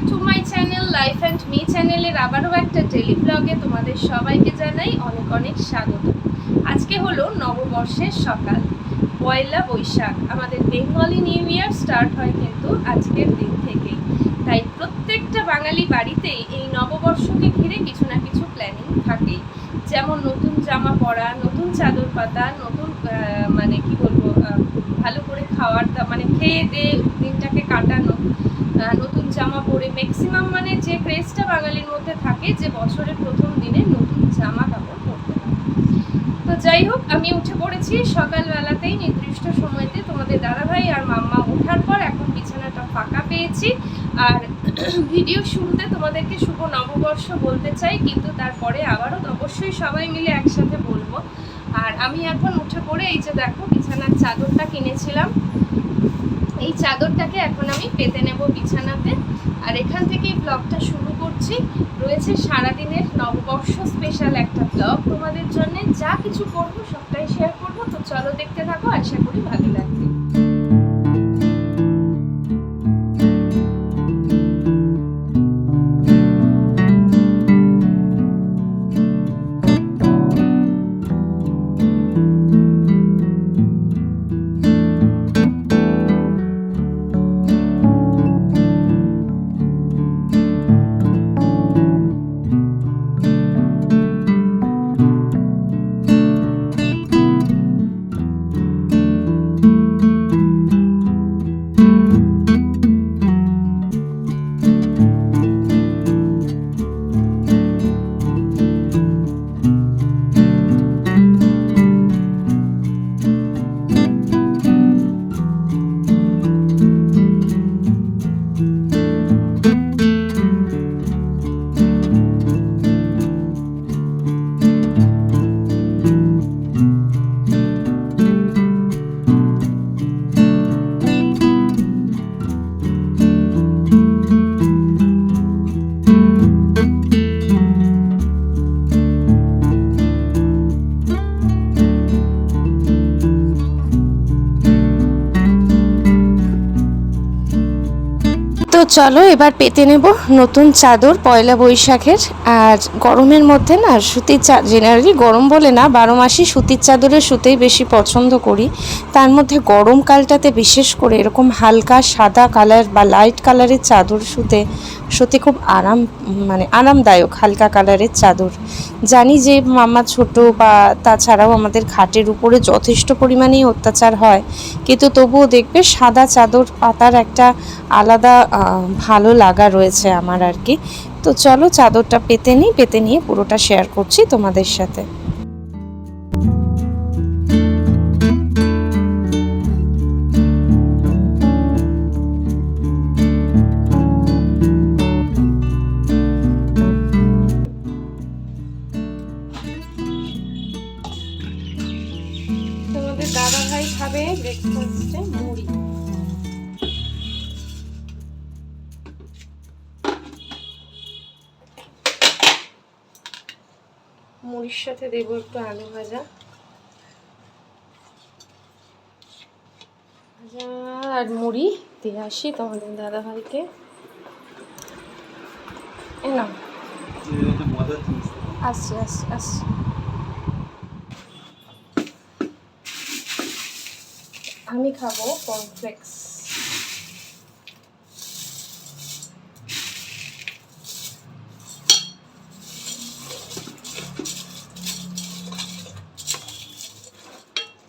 Back to my channel life and me চ্যানেলের আবারও একটা ডেলি ব্লগে তোমাদের সবাইকে জানাই অনেক অনেক স্বাগত। আজকে হলো নববর্ষের সকাল, পয়লা বৈশাখ। আমাদের বেঙ্গলি নিউ ইয়ার স্টার্ট হয় কিন্তু আজকের দিন থেকেই। তাই প্রত্যেকটা বাঙালি বাড়িতেই এই নববর্ষকে ঘিরে কিছু না কিছু প্ল্যানিং থাকেই। যেমন নতুন জামা পরা, নতুন চাদর পাতা, নতুন মানে কি বলব ভালো করে খাওয়ার মানে খেয়ে দিয়ে দিনটাকে কাটানো নতুন জামা পরে ম্যাক্সিমাম মানে যে ক্রেজটা বাঙালির মধ্যে থাকে, যে বছরের প্রথম দিনে নতুন জামা কাপড় পরতে তো যাই হোক, আমি উঠে পড়েছি, সকালবেলাতেই নির্দিষ্ট সময়তে তোমাদের দাদাভাই আর মাম্মা ওঠার পর এখন বিছানাটা ফাঁকা পেয়েছি। আর ভিডিও শুরুতে তোমাদেরকে শুভ নববর্ষ বলতে চাই, কিন্তু তারপরে আবারও অবশ্যই সবাই মিলে একসাথে বলব। আর আমি এখন উঠে পড়ে এই যে দেখো, বিছানার চাদরটা কিনেছিলাম। এই চাদরটাকে এখন আমি পেতে নেব বিছানাতে। আর এখান থেকেই ব্লগটা শুরু করছি। রয়েছে সারাদিনের নববর্ষ স্পেশাল একটা ব্লগ তোমাদের জন্য যা কিছু করব সবটাই শেয়ার করব। তো চলো দেখতে থাকো, আশা করি ভালো লাগবে। চলো, এবার পেতে নেব নতুন চাদর, পয়লা বৈশাখের। আর গরমের মধ্যে না, সুতির চা জেনারেলি গরম বলে না, বারো মাসই সুতির চাদরে শুতেই বেশি পছন্দ করি। তার মধ্যে গরমকালটাতে বিশেষ করে এরকম হালকা সাদা কালার বা লাইট কালারের চাদর শুতে সত্যি খুব আরাম মানে আরামদায়ক হালকা কালারের চাদর। জানি যে মামা ছোট বা তাছাড়াও আমাদের খাটের উপরে যথেষ্ট পরিমাণেই অত্যাচার হয়, কিন্তু তবুও দেখবে সাদা চাদর পাতার একটা আলাদা ভালো লাগা রয়েছে আমার আর কি। তো চলো চাদরটা পেতে নিই, পেতে নিয়ে পুরোটা শেয়ার করছি তোমাদের সাথে। মুড়ির সাথে দেবো একটু আলু ভাজা। আর মুড়ি দিয়ে আসি তোমাদের দাদা ভাইকে না আসছি আসছি আসছি। আমি খাব কর্নফ্লেক্স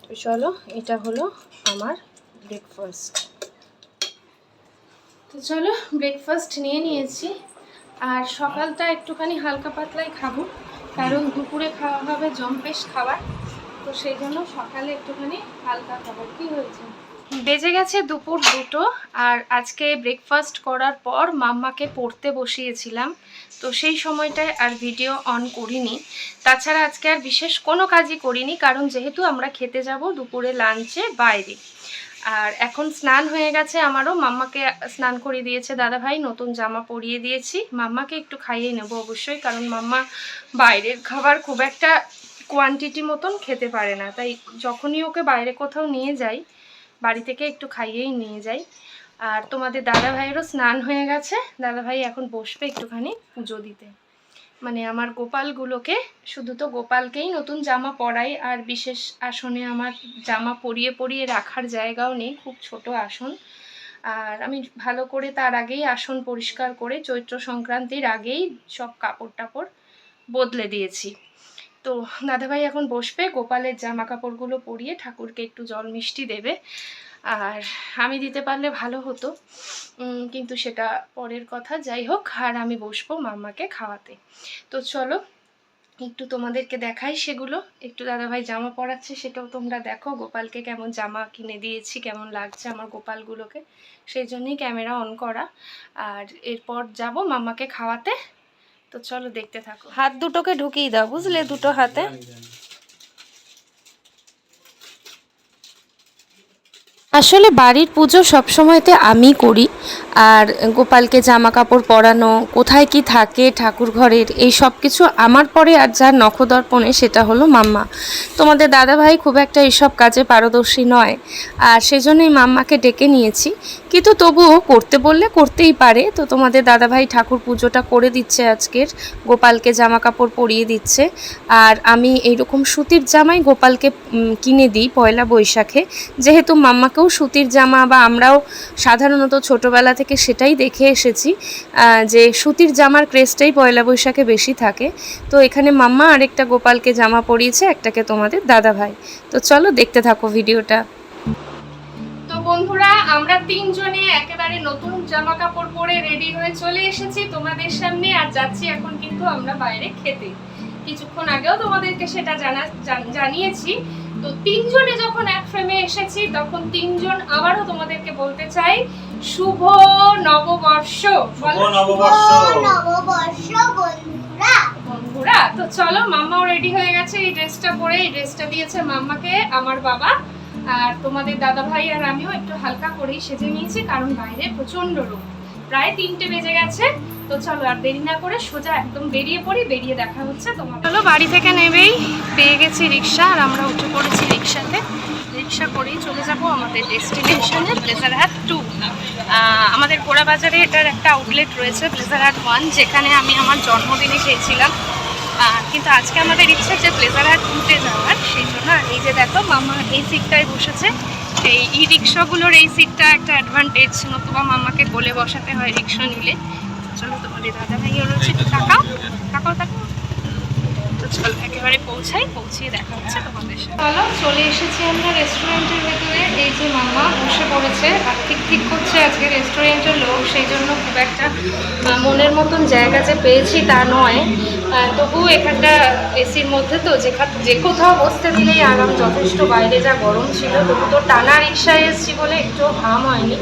তো চলো, এটা হলো আমার ব্রেকফাস্ট তো চলো ব্রেকফাস্ট নিয়ে নিয়েছি। আর সকালটা একটুখানি হালকা পাতলাই খাব, কারণ দুপুরে খাওয়া হবে জম্পেশ খাবার। তো সেই জন্য সকালে একটুখানি হালকা খাবার কি হয়েছে? বেজে গেছে দুপুর দুটো আর আজকে ব্রেকফাস্ট করার পর মাম্মাকে পড়তে বসিয়েছিলাম, তো সেই সময়টায় আর ভিডিও অন করিনি। তাছাড়া আজকে আর বিশেষ কোনো কাজই করিনি, কারণ যেহেতু আমরা খেতে যাব দুপুরে লাঞ্চে বাইরে। আর এখন স্নান হয়ে গেছে আমারও, মাম্মাকে স্নান করিয়ে দিয়েছে দাদা ভাই নতুন জামা পরিয়ে দিয়েছি। মাম্মাকে একটু খাইয়ে নেব অবশ্যই, কারণ মাম্মা বাইরের খাবার খুব একটা কোয়ান্টিটি মতন খেতে পারে না। তাই যখনই ওকে বাইরে কোথাও নিয়ে যাই বাড়ি থেকে একটু খাইয়েই নিয়ে যাই। আর তোমাদের দাদা ভাইয়েরও স্নান হয়ে গেছে। দাদা ভাই এখন বসবে একটুখানি পুজো দিতে। মানে আমার গোপালগুলোকে, শুধু তো গোপালকেই নতুন জামা পরাই, আর বিশেষ আসনে আমার জামা পরিয়ে পরিয়ে রাখার জায়গাও নেই, খুব ছোট আসন। আর আমি ভালো করে তার আগেই আসন পরিষ্কার করে, চৈত্র সংক্রান্তির আগেই সব কাপড় টাপড় বদলে দিয়েছি। তো দাদাভাই এখন বসবে, গোপালের জামা কাপড়গুলো পরিয়ে ঠাকুরকে একটু জল মিষ্টি দেবে। আর আমি দিতে পারলে ভালো হতো কিন্তু সেটা পরের কথা। যাই হোক, আর আমি বসবো মাম্মাকে খাওয়াতে। তো চলো, একটু তোমাদেরকে দেখাই সেগুলো। একটু দাদাভাই জামা পরাচ্ছে, সেটাও তোমরা দেখো। গোপালকে কেমন জামা কিনে দিয়েছি, কেমন লাগছে আমার গোপালগুলোকে। সেই জন্যই ক্যামেরা অন করা। আর এরপর যাব মাম্মাকে খাওয়াতে। তো চলো দেখতে থাকো। হাত দুটোকে ঢুকিয়ে দাও, বুঝলে? দুটো হাতে। আসলে বাড়ির পুজো সবসময়তে আমি করি। আর গোপালকে জামা কাপড় পরানো, কোথায় কি থাকে ঠাকুর ঘরের, এই সব কিছু আমার পরে আর যার নখদর্পণে সেটা হলো মাম্মা। তোমাদের দাদাভাই খুব একটা এইসব কাজে পারদর্শী নয়, আর সেজন্যই মাম্মাকে ডেকে নিয়েছি। কিন্তু তবুও করতে বললে করতেই পারে, তো তোমাদের দাদাভাই ঠাকুর পুজোটা করে দিচ্ছে আজকের, গোপালকে জামা কাপড় পরিয়ে দিচ্ছে। আর আমি এইরকম সুতির জামাই গোপালকে কিনে দিই পয়লা বৈশাখে। যেহেতু মাম্মাকেও সুতির জামা বা আমরাও সাধারণত ছোটোবেলা থেকে সেটাই দেখে এসেছি যে সুতির জামার ক্রেজটাই পয়লা বৈশাখে বেশি থাকে। তো এখানে মাম্মা আরেকটা গোপালকে জামা পরিয়েছে, একটাকে তোমাদের দাদা ভাই। তো চলো দেখতে থাকো ভিডিওটা। তো বন্ধুরা, আমরা তিনজনে একেবারে নতুন জামা কাপড় পরে রেডি হয়ে চলে এসেছি তোমাদের সামনে, আর যাচ্ছি এখন কিন্তু আমরা বাইরে খেতে। কিছুক্ষণ আগেও তোমাদেরকে সেটা জানা জানিয়েছি। তো তিনজনে যখন এক ফ্রেমে এসেছি তখন তিনজন আবারও তোমাদেরকে বলতে চাই শুভ নববর্ষ। বলো। শুভ নববর্ষ নববর্ষ বন্ধুরা। বন্ধুরা তো চলো মাম্মাও রেডি হয়ে গেছে এই ড্রেসটা পরে। এই ড্রেসটা দিয়েছে মাম্মাকে আমার বাবা। আর তোমাদের দাদা ভাই আর আমিও একটু হালকা করেই সেজে নিয়েছি কারণ বাইরে প্রচণ্ড রোদ। প্রায় তিনটে বেজে গেছে। তো চলো আর দেরি না করে সোজা একদম বেরিয়ে পড়ি, বেরিয়ে দেখা হচ্ছে তোমার চলো, বাড়ি থেকে নেবেই। পেয়ে গেছি রিক্সা, আর আমরা উঠে পড়েছি রিক্সাতে। রিক্সা করেই চলে যাব আমাদের ডেস্টিনেশনে ব্লেজার হাট টু আমাদের গোড়া বাজারে এটার একটা আউটলেট রয়েছে ব্লেজার হাট ওয়ান যেখানে আমি আমার জন্মদিনে খেয়েছিলাম। কিন্তু আজকে আমাদের ইচ্ছা যে ব্লেজার হাট টুতে যাওয়ার, সেই জন্য এই যে দেখো, মামা এই সিটটায় বসেছে। এই ই রিক্সাগুলোর এই সিটটা একটা অ্যাডভান্টেজ নতুবা মামাকে কোলে বসাতে হয় রিক্সা নিলে। দাদা ভাইও রয়েছে তাকাও তাকাও তাকাও তো চলো একেবারে পৌঁছাই, পৌঁছিয়ে দেখা হচ্ছে তোমাদের সাথে চলো, চলে এসেছি আমরা রেস্টুরেন্টের ভেতরে এই যে মামা বসে পড়েছে আর ঠিক ঠিক করছে আজকে রেস্টুরেন্টের লোক সেই জন্য খুব একটা মনের মতন জায়গা যে পেয়েছি তা নয় তবুও এখানটা এসির মধ্যে তো যেখান যে কোথাও বসতে দিলেই আরাম, যথেষ্ট বাইরে যা গরম ছিল, তবু তো টানা রিক্সায় এসছি বলে একটু হাম হয়নি।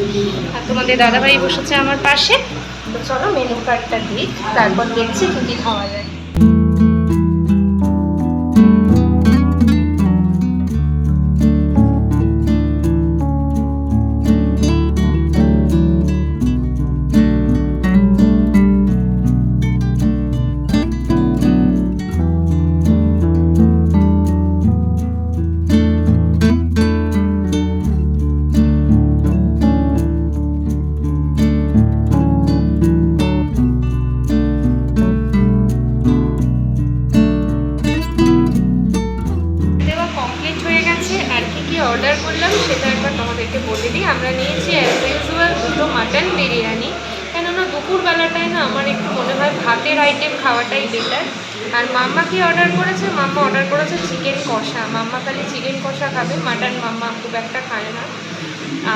আর তোমাদের দাদাভাই বসেছে আমার পাশে। তো চলো মেনু কার্ডটা দিই, তারপর দেখছি কী কী খাওয়া যায়। বেটার আর মাম্মা কি অর্ডার করেছে? মাম্মা অর্ডার করেছে চিকেন কষা। মাম্মা খালি চিকেন কষা খাবে মাটন মাম্মা খুব একটা খায় না।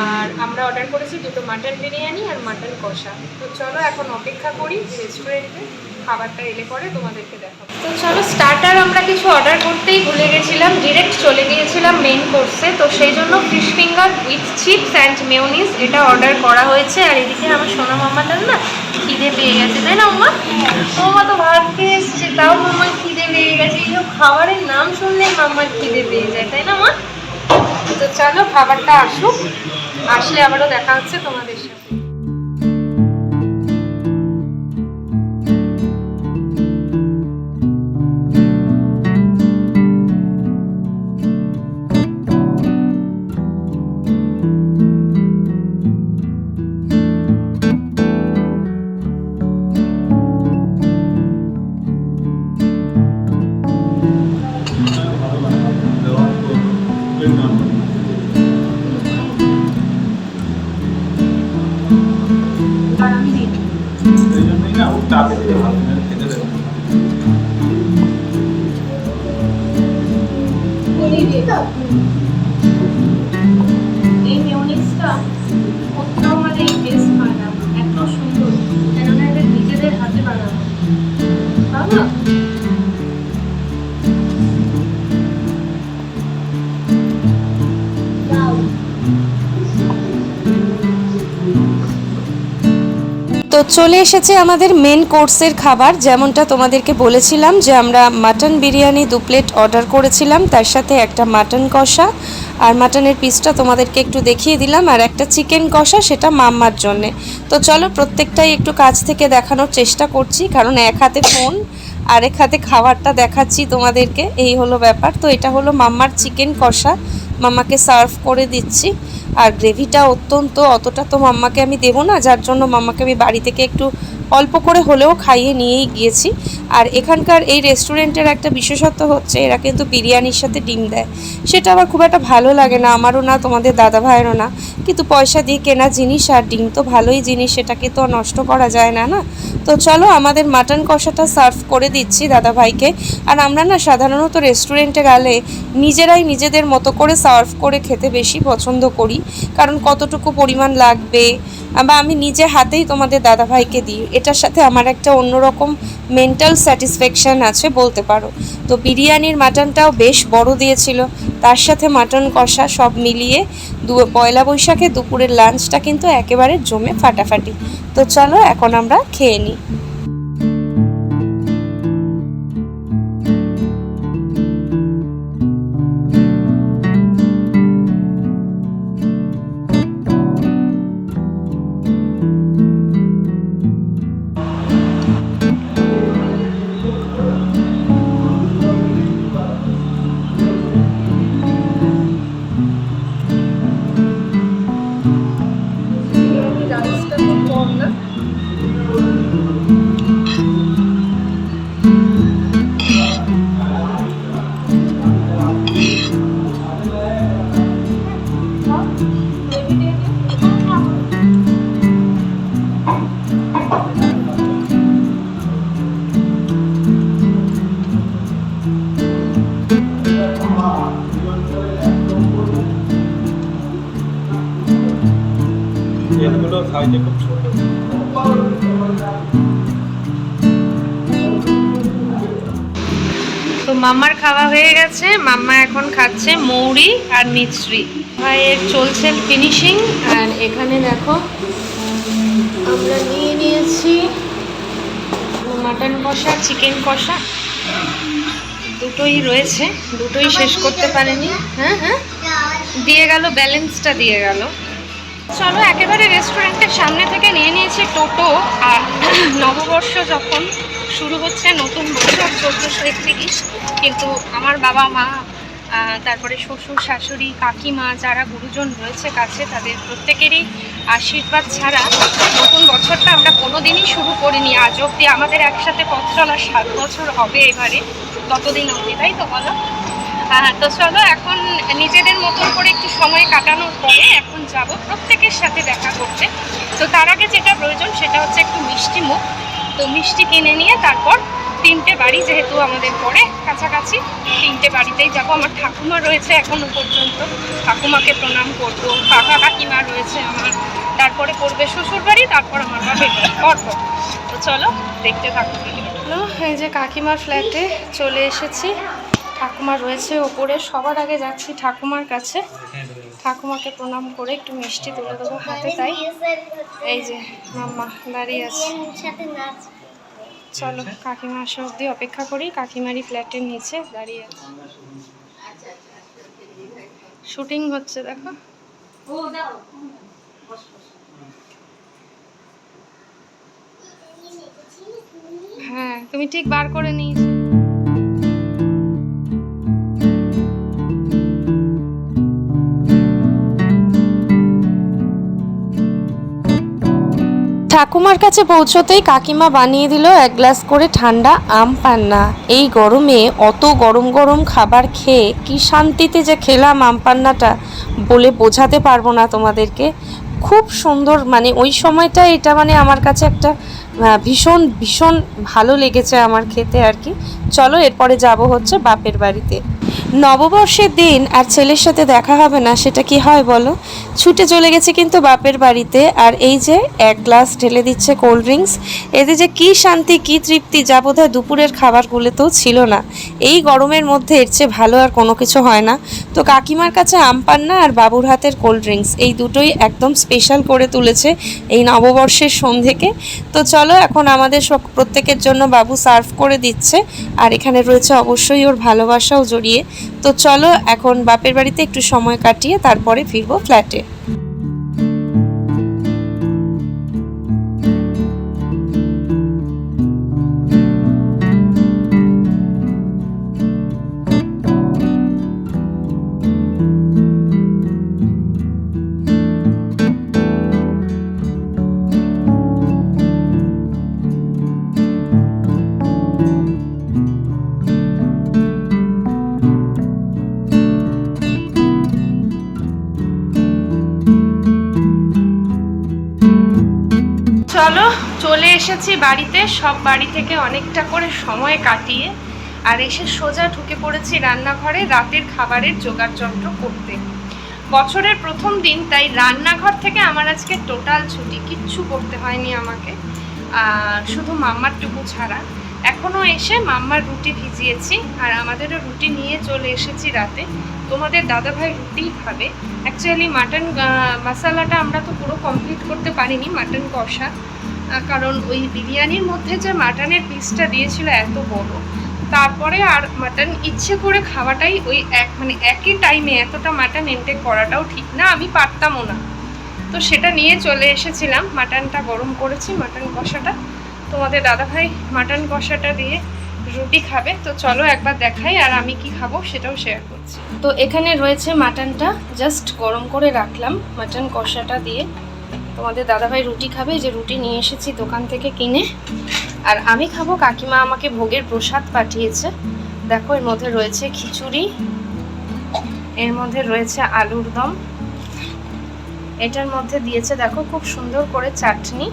আর আমরা অর্ডার করেছি দুটো মাটন বিরিয়ানি আর মাটন কষা। তো চলো এখন অপেক্ষা করি রেস্টুরেন্টে খাবারটা এলে পরে তোমাদেরকে দেখাবো। তো চলো স্টার্টার আমরা কিছু অর্ডার করতেই ভুলে গেছিলাম ডিরেক্ট চলে গিয়েছিলাম মেন কোর্সে তো সেই জন্য fish finger with chips and mayonnaise এটা অর্ডার করা হয়েছে। আর এদিকে আমার সোনা মামাটার না খিদে পেয়ে গেছে, তাই না মামা মামা তো ভাত খেয়ে এসছে, তাও মামার খিদে পেয়ে গেছে। এইসব খাবারের নাম শুনলে মামার খিদে পেয়ে যায়, তাই না মা তো চলো, খাবারটা আসুক। আসলে আবারও দেখা হচ্ছে তোমাদের সাথে। তো চলে এসেছে আমাদের মেন কোর্সের খাবার, যেমনটা তোমাদেরকে বলেছিলাম যে আমরা মাটন বিরিয়ানি দু প্লেট অর্ডার করেছিলাম, তার সাথে একটা মাটন কষা আর মাটনের পিসটা তোমাদেরকে একটু দেখিয়ে দিলাম আর একটা চিকেন কষা, সেটা মাম্মার জন্যে। তো চলো প্রত্যেকটাই একটু কাছ থেকে দেখানোর চেষ্টা করছি, কারণ এক হাতে ফোন আরেক হাতে খাবারটা দেখাচ্ছি তোমাদেরকে, এই হলো ব্যাপার। তো এটা হলো মাম্মার চিকেন কষা। মাম্মাকে সার্ভ করে দিচ্ছি। আর গ্রেভিটা অত্যন্ত, অতটা তো মাম্মাকে আমি দেবো না, যার জন্য মাম্মাকে আমি বাড়ি থেকে একটু অল্প করে হলেও খাইয়ে নিয়েই গিয়েছি। আর এখানকার এই রেস্টুরেন্টের একটা বিশেষত্ব হচ্ছে, এরা কিন্তু বিরিয়ানির সাথে ডিম দেয়। সেটা আবার খুব একটা ভালো লাগে না, আমারও না, তোমাদের দাদা ভাইয়েরও না। কিন্তু পয়সা দিয়ে কেনা জিনিস আর ডিম তো ভালোই জিনিস, সেটাকে তো নষ্ট করা যায় না না? তো চলো আমাদের মাটন কষাটা সার্ভ করে দিচ্ছি দাদা ভাইকে আর আমরা না সাধারণত রেস্টুরেন্টে গেলে নিজেরাই নিজেদের মতো করে সার্ভ করে খেতে বেশি পছন্দ করি। কারণ কতটুকু পরিমাণ লাগবে বা আমি নিজে হাতেই তোমাদের দাদা ভাইকে দিই। এটার সাথে আমার একটা অন্যরকম মেন্টাল স্যাটিসফ্যাকশান আছে বলতে পারো। তো বিরিয়ানির মাটনটাও বেশ বড় দিয়েছিল। তার সাথে মাটন কষা সব মিলিয়ে দু, পয়লা বৈশাখে দুপুরের লাঞ্চটা কিন্তু একেবারে জমে ফাটাফাটি। তো চলো এখন আমরা খেয়ে নিই। ছোট। তো মাম্মার খাওয়া হয়ে গেছে। মাম্মা এখন খাচ্ছে মৌরি আর মিছরি। ভাইয়ের চলছে ফিনিশিং আর এখানে দেখো, আমরা নিয়ে নিয়েছি মাটন কষা চিকেন কষা। দুটোই রয়েছে, দুটোই শেষ করতে পারেনি। হ্যাঁ হ্যাঁ। দিয়ে গেল ব্যালেন্সটা দিয়ে গেল। চলো, একেবারে রেস্টুরেন্টের সামনে থেকে নিয়ে নিয়েছি টোটো। আর নববর্ষ যখন শুরু হচ্ছে, নতুন বছর, চোদ্দোশো একত্রিশ, কিন্তু আমার বাবা মা তারপরে শ্বশুর, শাশুড়ি, কাকিমা যারা গুরুজন রয়েছে কাছে, তাদের প্রত্যেকেরই আশীর্বাদ ছাড়া নতুন বছরটা আমরা কোনোদিনই শুরু করিনি। আজ অবধি আমাদের একসাথে পথ চলা সাত বছর হবে এবারে, ততদিন অবধি, তাই তো বলো? হ্যাঁ তো চলো এখন নিজেদের মতন করে একটু সময় কাটানোর পরে এখন যাব প্রত্যেকের সাথে দেখা করতে। তো তার আগে যেটা প্রয়োজন সেটা হচ্ছে একটু মিষ্টি মুখ। তো মিষ্টি কিনে নিয়ে তারপর তিনটে বাড়ি যেহেতু আমাদের পরে, কাছাকাছি তিনটে বাড়িতেই যাব। আমার ঠাকুমা রয়েছে এখনও পর্যন্ত। ঠাকুমাকে প্রণাম করব। কাকা কাকিমা রয়েছে আমার। তারপরে পড়বে শ্বশুর বাড়ি, তারপর আমার বাপের বাড়ি পরপর তো চলো দেখতে থাকো। এই যে কাকিমার ফ্ল্যাটে চলে এসেছি। ঠাকুমা রয়েছে ওপরে। সবার আগে যাচ্ছি ঠাকুমার কাছে। ঠাকুমাকে প্রণাম করে একটু মিষ্টি তুলে দেবো হাতে তাই। এই যে মাম্মা দাঁড়িয়ে আছে। চলো কাকিমা অবধি, অপেক্ষা করি। কাকিমারি ফ্ল্যাটের নিচে দাঁড়িয়ে আছে। শুটিং হচ্ছে, দেখো। হ্যাঁ তুমি ঠিক বার করে নিয়েছো। ঠাকুমার কাছে পৌঁছতেই কাকিমা বানিয়ে দিল এক গ্লাস করে ঠান্ডা আম পান্না। এই গরমে অত গরম গরম খাবার খেয়ে কি শান্তিতে যে খেলাম আম পান্নাটা বলে বোঝাতে পারব না তোমাদেরকে। খুব সুন্দর মানে ওই সময়টা এটা মানে আমার কাছে একটা ভীষণ ভীষণ ভালো লেগেছে আমার খেতে আর কি। চলো এরপরে যাব হচ্ছে বাপের বাড়িতে। নববর্ষের দিন আর ছেলের সাথে দেখা হবে না, সেটা কি হয় বলো? ছুটে চলে গেছে কিন্তু বাপের বাড়িতে, আর এই যে এক গ্লাস ঢেলে দিচ্ছে কোল্ড ড্রিঙ্কস, এতে যে কি শান্তি, কি তৃপ্তি, যা বোধহয় দুপুরের খাবারগুলোতেও ছিল না। এই গরমের মধ্যে এর চেয়ে ভালো আর কোনো কিছু হয় না। তো কাকিমার কাছে আম পান্না আর বাবুর হাতের কোল্ড ড্রিঙ্কস, এই দুটোই একদম স্পেশাল করে তুলেছে এই নববর্ষের সন্ধেকে তো চলো এখন আমাদের সব প্রত্যেকের জন্য বাবু সার্ভ করে দিচ্ছে, আর এখানে রয়েছে অবশ্যই ওর ভালোবাসাও জড়িয়ে। তো চলো এখন বাপের বাড়িতে একটু সময় কাটিয়ে তারপরে ফিরবো ফ্ল্যাটে চলো, চলে এসেছি বাড়িতে। সব বাড়ি থেকে অনেকটা করে সময় কাটিয়ে আর এসে সোজা ঢুকে পড়েছি রান্নাঘরে রাতের খাবারের জোগাড় যন্ত্র করতে। বছরের প্রথম দিন, তাই রান্নাঘর থেকে আমার আজকে টোটাল ছুটি। কিচ্ছু করতে হয়নি আমাকে। শুধু মাম্মারটুকু ছাড়া। এখনও এসে মাম্মার রুটি ভিজিয়েছি আর আমাদেরও রুটি নিয়ে চলে এসেছি রাতে। তোমাদের দাদাভাই রুটিই খাবে। অ্যাকচুয়ালি মাটন মশালাটা আমরা তো পুরো কমপ্লিট করতে পারিনি মাটন কষা। কারণ ওই বিরিয়ানির মধ্যে যে মাটনের পিসটা দিয়েছিল এত বড়, তারপরে আর মাটন ইচ্ছে করে খাওয়াটাই ওই এক মানে একই টাইমে এতটা মাটন এনটেক করাটাও ঠিক না, আমি পারতামও না। তো সেটা নিয়ে চলে এসেছিলাম, মাটনটা গরম করেছি, মাটন কষাটা। তোমাদের দাদাভাই মাটন কষাটা দিয়ে রুটি খাবে, তো চলো একবার দেখাই আর আমি কি খাব সেটাও শেয়ার করছি। তো এখানে রয়েছে মাটনটা জাস্ট গরম করে রাখলাম মাটন কষাটা দিয়ে। তোমাদের দাদাভাই রুটি খাবে যে রুটি নিয়ে এসেছি দোকান থেকে কিনে। আর আমি খাব, কাকিমা আমাকে ভোগের প্রসাদ পাঠিয়েছে। দেখো, এর মধ্যে রয়েছে খিচুড়ি, এর মধ্যে রয়েছে আলুর দম। এটার মধ্যে দিয়েছে, দেখো, খুব সুন্দর করে চাটনি।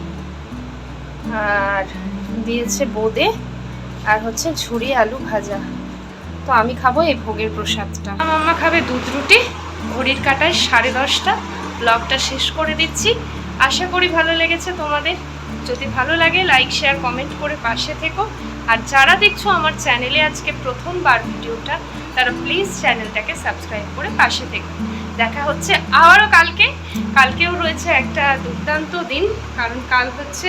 আর দিয়েছে বোঁদে, আর হচ্ছে ঝুরি আলু ভাজা। তো আমি খাব এই ভোগের প্রসাদটা। মাম্মা খাবে দুধ রুটি, ঘড়ির কাটায় সাড়ে দশটা। ব্লগটা শেষ করে দিচ্ছি। আশা করি ভালো লেগেছে তোমাদের। যদি ভালো লাগে লাইক শেয়ার কমেন্ট করে পাশে থেকো। আর যারা দেখছ আমার চ্যানেলে আজকে প্রথমবার ভিডিওটা, তারা প্লিজ চ্যানেলটাকে সাবস্ক্রাইব করে পাশে থেকো। দেখা হচ্ছে আবারও কালকে। কালকেও রয়েছে একটা দুর্দান্ত দিন, কারণ কাল হচ্ছে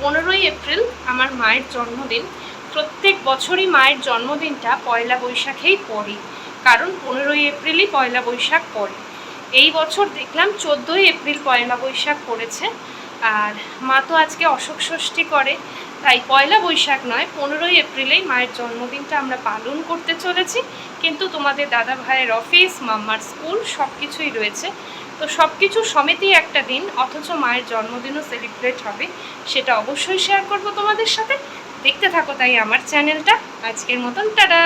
পনেরোই এপ্রিল, আমার মায়ের জন্মদিন। প্রত্যেক বছরই মায়ের জন্মদিনটা পয়লা বৈশাখেই পড়ে, কারণ পনেরোই এপ্রিলই পয়লা বৈশাখ পড়ে। এই বছর দেখলাম চোদ্দোই এপ্রিল পয়লা বৈশাখ পড়েছে। আর মা তো আজকে অশোক ষষ্ঠী করে, তাই পয়লা বৈশাখ নয়, পনেরোই এপ্রিলেই মায়ের জন্মদিনটা আমরা পালন করতে চলেছি। কিন্তু তোমাদের দাদা ভাইয়ের অফিস মাম্মার স্কুল সব কিছুই রয়েছে। তো সব কিছু সমেতেই একটা দিন, অথচ মায়ের জন্মদিনও সেলিব্রেট হবে, সেটা অবশ্যই শেয়ার করব তোমাদের সাথে। দেখতে থাকো তাই আমার চ্যানেলটা আজকের মতন, টাটা!